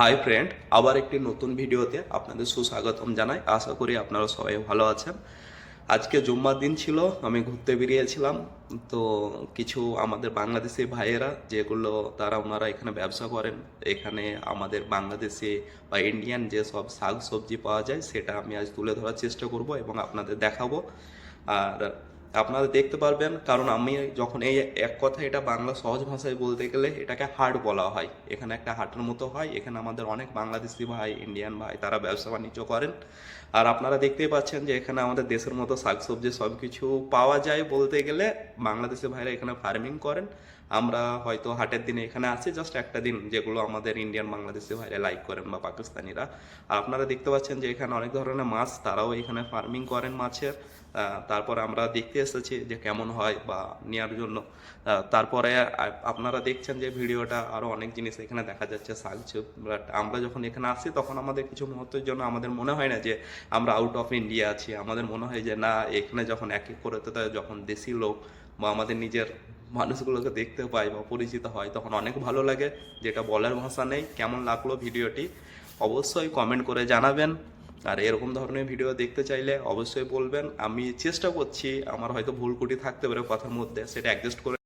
Hi friend আবার একটি নতুন ভিডিওতে আপনাদের সুস্বাগতম জানাই। আশা করি আপনারা সবাই ভালো আছেন। আজকে জুম্মার দিন ছিল, আমি ঘুরতে বেরিয়েছিলাম। তো কিছু আমাদের বাংলাদেশি ভাইয়েরা, যেগুলো তারা ওনারা এখানে ব্যবসা করেন, এখানে আমাদের বাংলাদেশি বা ইন্ডিয়ান যে সব শাক সবজি পাওয়া যায়, সেটা আমি আজ তুলে ধরার চেষ্টা করব এবং আপনাদের দেখাবো। আর আপনারা দেখতে পারবেন, কারণ আমি যখন এই এক কথা এটা বাংলা সহজ ভাষায় বলতে গেলে এটাকে হাট বলা হয়। এখানে একটা হাটের মতো হয়, এখানে আমাদের অনেক বাংলাদেশি ভাই ইন্ডিয়ান ভাই, তারা ব্যবসা বাণিজ্য করেন। আর আপনারা দেখতেই পাচ্ছেন যে এখানে আমাদের দেশের মতো শাকসবজি সব কিছু পাওয়া যায় বলতে গেলে। বাংলাদেশি ভাইরা এখানে ফার্মিং করেন। আমরা হয়তো হাটের দিনে এখানে আছি জাস্ট একটা দিন যেগুলো আমাদের ইন্ডিয়ান বাংলাদেশি ভাইরা লাইক করেন বা পাকিস্তানিরা আর আপনারা দেখতে পাচ্ছেন যে এখানে অনেক ধরনের মাছ, তারাও এখানে ফার্মিং করেন মাছের। তারপরে আমরা দেখতে এসেছি যে কেমন হয় বা নেওয়ার জন্য। তারপরে আপনারা দেখছেন যে ভিডিওটা আরও অনেক জিনিস এখানে দেখা যাচ্ছে, শাক বাট আমরা যখন এখানে আসি, তখন আমাদের কিছু মুহূর্তের জন্য আমাদের মনে হয় না যে আমরা আউট অফ ইন্ডিয়া আছি। আমাদের মনে হয় যে না, এখানে যখন এক এক করে তা যখন দেশি লোক বা আমাদের নিজের মানুষগুলোকে দেখতে পাই বা পরিচিত হয়, তখন অনেক ভালো লাগে। যেটা বলার ভাষা নেই, কেমন লাগল ভিডিওটি অবশ্যই কমেন্ট করে জানাবেন। আর এরকম ধরনের ভিডিও দেখতে চাইলে অবশ্যই বলবেন। আমি চেষ্টা করছি, আমার হয়তো ভুল কুটি থাকতে পারে কথার মধ্যে, সেটা অ্যাডজাস্ট করে